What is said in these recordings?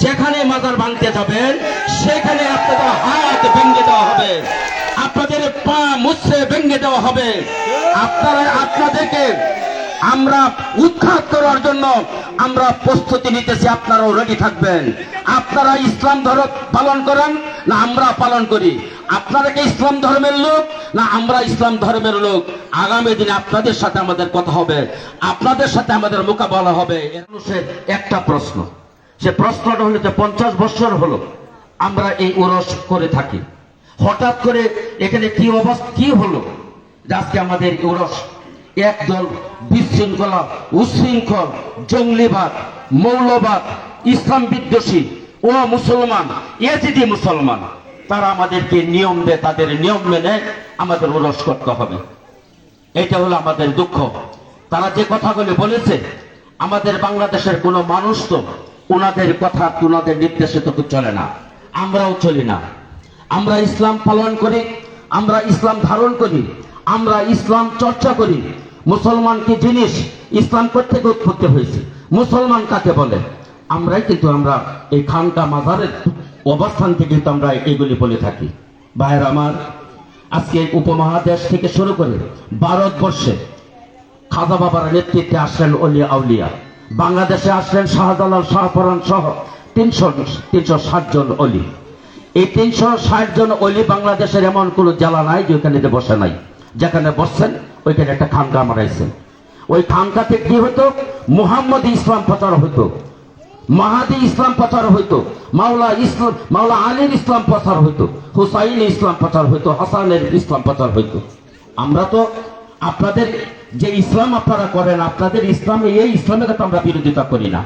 যেখানে মাজার ভাঙতে যাবেন, সেখানে আপনাদের হাত ভেঙে দেওয়া হবে। আপনাদের পা মুছে ভেঙে দেওয়া হবে। আপনারা আপনাদেরকে আমরা উৎখাত করার জন্য আমরা প্রস্তুতি নিতেছি, আপনারাও রেডি থাকবেন। আপনারা ইসলাম ধর্ম পালন করেন, না আমরা পালন করি। আপনারা কি ইসলাম ধর্মের লোক, না আমরা ইসলাম ধর্মের লোক? আগামী দিনে আপনাদের সাথে আমাদের কথা হবে। আপনাদের সাথে আমাদের মোকাবেলা হবে। মানুষের একটা প্রশ্ন। সে প্রশ্নটা হলো যে পঞ্চাশ বছর হলো আমরা এই ওরস করে থাকি। হঠাৎ করে এখানে কি অবস্থা, কি হলো? আজকে আমাদের ওরস একদল বিশৃঙ্খলা, উশৃঙ্খল, জঙ্গলিবাদ, মৌলবাদ, ইসলাম বিদ্বেষী ও মুসলমান এজিদি মুসলমান, তারা আমাদেরকে নিয়ম দেয়, তাদের নিয়ম মেনে আমাদের ওরস করতে হবে। এটা হলো আমাদের দুঃখ। তারা যে কথাগুলি বলেছে, আমাদের বাংলাদেশের কোনো মানুষ তো ওনাদের কথা ওনাদের নির্দেশে তো চলে না। আমরাও চলি না। আমরা ইসলাম পালন করি, আমরা ইসলাম ধারণ করি, আমরা ইসলাম চর্চা করি। মুসলমান কি জিনিস ইসলাম থেকে উৎপত্তি হয়েছে? মুসলমান কাকে বলে? আমরাই কিন্তু আমরা এই খানকা মাজারের অবস্থান থেকে কিন্তু আমরা এগুলি বলে থাকি। ভাইয়ের আমার, আজকে উপমহাদেশ থেকে শুরু করে ভারতবর্ষে খাজা বাবার নেতৃত্বে আসলেন অলিয়া আউলিয়া। বাংলাদেশে আসলেন শাহজালাল শাহপরান সহ তিনশো তিনশো ষাট জন অলি। এই তিনশো ষাট জন অলি বাংলাদেশের এমন কোনো জেলা নাই যে ওইখানে বসে নাই। যেখানে বসছেন, ওইখানে একটা খানকা মারাইছেন। ওই খানকাতে কি হতো মুহাম্মদ ইসলাম প্রচার হতো মাহাদি ইসলাম প্রচার হইতো। মাওলা ইসলাম, মাওলা আলীর ইসলাম প্রচার হইতো। হুসাইন ইসলাম প্রচার হইতো। হাসানের ইসলাম প্রচার হইতো। আমরা তো আপনাদের যে ইসলাম আপনারা করেন, আপনাদের ইসলামে, এই ইসলামের তো আমরা বিরোধিতা করি না।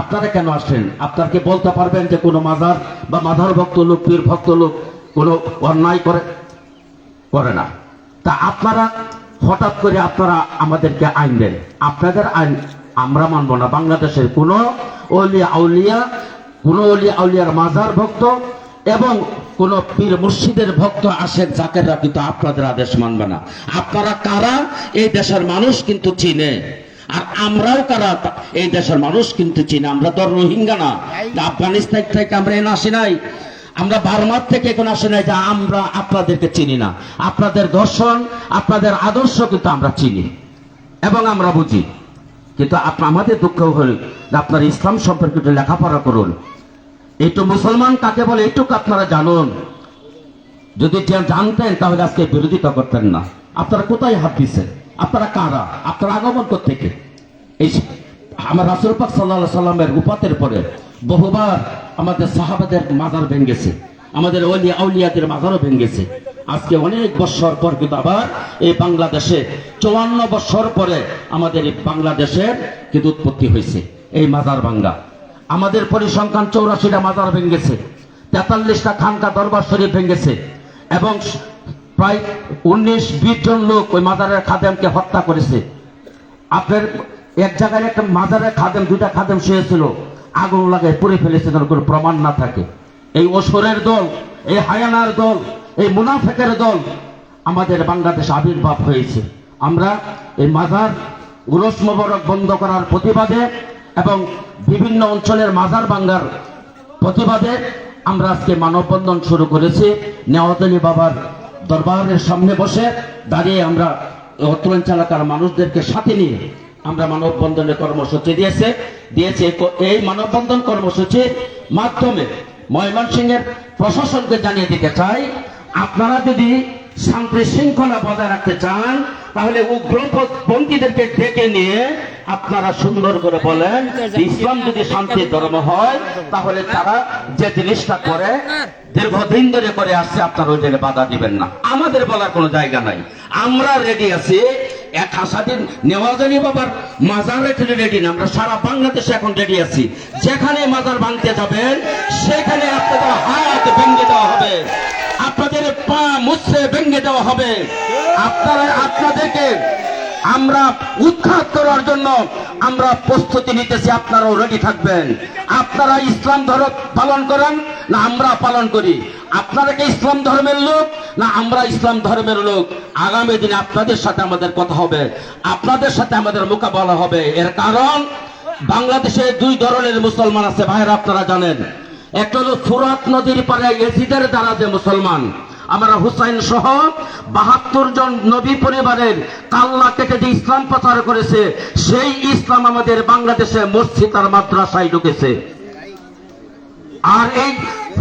আপনারা কেন আসেন আপনারা কি বলতে পারবেন যে কোনো মাজার বা মাধার ভক্ত লোক পীর ভক্ত লোক কোনো অন্যায় করে করে না। তা আপনারা হঠাৎ করে আপনারা আমাদেরকে আইন দেন। আপনাদের আইন আমরা মানব না। বাংলাদেশের কোনো অলিয়া আউলিয়া কোনো অলিয়া আউলিয়ার মাজার ভক্ত এবং কোন পীর মুর্শিদের ভক্ত আসেন, জাকেররা কিন্তু আপনাদের আদেশ মানবে না। আপনারা কারা? এই দেশের মানুষ কিন্তু চিনে। আর আমরাও কারা? এই দেশের মানুষ কিন্তু চিনে। আমরা তো রোহিঙ্গা না। আফগানিস্তান থেকে আমরা এনে আসি নাই। আমরা বার্মার থেকে এখন আসে নাই যে আমরা আপনাদেরকে চিনি না। আপনাদের দর্শন, আপনাদের আদর্শ কিন্তু আমরা চিনি। এবং আমরা বুঝি। কিন্তু আমাদের দুঃখ হল আপনার ইসলাম সম্পর্কে লেখাপড়া করুন। একটু মুসলমান কাকে বলে এইটুকু আপনারা জানুন। যদি জানতেন, তাহলে আজকে বিরোধিতা করতেন না। আপনারা কোথায় হাত দিচ্ছেন? আপনারা কারা? আপনারা আগমন থেকে এই আমার রাসুল পাক সাল্লামের উপাতের পরে বহুবার আমাদের সাহাবাদের মাজার ভেঙ্গেছে আমাদের অলি আউলিয়াদের মাজারও ভেঙ্গেছে আজকে অনেক বছর পর কিন্তু আবার এই বাংলাদেশে চুয়ান্ন বছর পরে আমাদের এই বাংলাদেশের কিন্তু উৎপত্তি হয়েছে। এই মাজার ভাঙ্গা। আমাদের পরিসংখ্যান চৌরাশিটা মাজার ভেঙেছে। তেতাল্লিশটা খানকা দরবার শরীফ ভেঙেছে এবং প্রায় উনিশ, বিশ জন লোক ওই মাজারের খাদেমকে হত্যা করেছে। আপনার এক জায়গায় একটা মাজারের খাদেম, দুইটা খাদেম শুয়েছিল, আগুন লাগায় পুড়ে ফেলেছে যেন কোনো প্রমাণ না থাকে। এই ওসরের দল, এই হায়ানার দল, এই মুনাফেকের দল আমাদের বাংলাদেশে আবির্ভাব হয়েছে। আমরা এই মাজার উরস মোবারক বন্ধ করার প্রতিবাদে এবং বিভিন্ন অঞ্চলের মাজার বাঙ্গার প্রতিবাদে আমরা আজকে মানববন্ধন শুরু করেছি। নেওয়াতলি বাবার দরবারের সামনে বসে দাঁড়িয়ে আমরা অত্রাঞ্চল এলাকার মানুষদেরকে সাথে নিয়ে আমরা মানববন্ধনের কর্মসূচি দিয়েছে। দিয়েছে এই মানববন্ধন কর্মসূচির মাধ্যমে ময়মনসিংহের প্রশাসনকে জানিয়ে দিতে চাই। আপনারা যদি শান্তি শৃঙ্খলা বজায় রাখতে চান তাহলে উগ্রপন্থীদেরকে ডেকে নিয়ে আপনারা সুন্দর করে বলেন, ইসলাম যদি শান্তির ধর্ম হয়, তাহলে তারা যে জিনিসটা করে, দীর্ঘদিন ধরে করে আসছে, আপনারা ওই জায়গায় বাধা দিবেন না। আমাদের বলার কোনো জায়গা নাই। আমরা রেডি আছি, এক হাসাদিন নেওয়াজানি বাবার মাজার রেখে রেডি না, আমরা সারা বাংলাদেশে এখন রেডি আছি। যেখানে মাজার ভাঙতে যাবেন, সেখানে আপনাদের হাত ভেঙে দেওয়া হবে। পা মুছে ভেঙে দেওয়া হবে। আপনারা আপনাদেরকে আমরা উৎখাত করার জন্য আমরা প্রস্তুতি নিতেছি, আপনারাও রেডি থাকবেন। আপনারা ইসলাম ধর্ম পালন করেন, না আমরা পালন করি। আপনারা কি ইসলাম ধর্মের লোক, না আমরা ইসলাম ধর্মের লোক? আগামী দিনে আপনাদের সাথে আমাদের কথা হবে। আপনাদের সাথে আমাদের মোকাবেলা হবে। এর কারণ, বাংলাদেশে দুই ধরনের মুসলমান আছে ভাইরা আপনারা জানেন। একটা হলো ফুরাত নদীর পারে এজিদের দ্বারা যে মুসলমান আমরা হুসাইন সহ বাহাত্তর জন নবী পরিবারের কাল্লা কেটে যে ইসলাম প্রচার করেছে, সেই ইসলাম আমাদের বাংলাদেশে মসজিদ আর মাদ্রাসায় ঢুকেছে। আর এই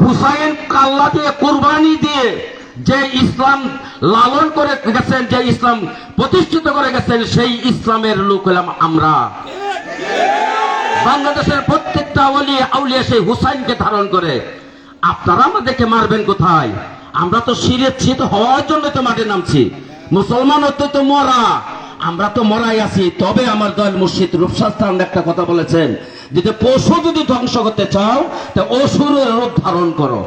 হুসাইন কাল্লা দিয়ে, কুরবানি দিয়ে যে ইসলাম লালন করে গেছেন, যে ইসলাম প্রতিষ্ঠিত করে গেছেন, সেই ইসলামের লোক হলাম আমরা। বাংলাদেশের প্রত্যেকটা আউলিয়া আউলিয়া সেই হুসাইনকে ধারণ করে। আপনারা আমাদেরকে মারবেন কোথায়? আমরা তো সিরেছি তো হওয়ার জন্য তো মাঠে নামছি। মুসলমান হতে তো মরা। আমরা তো মরাই আছি। তবে আমার দয়াল মুর্শিদ রূপসাস্থান একটা কথা বলেছেন, যদি পশু যদি ধ্বংস করতে চাও, তা অসুরের রূপ ধারণ করো।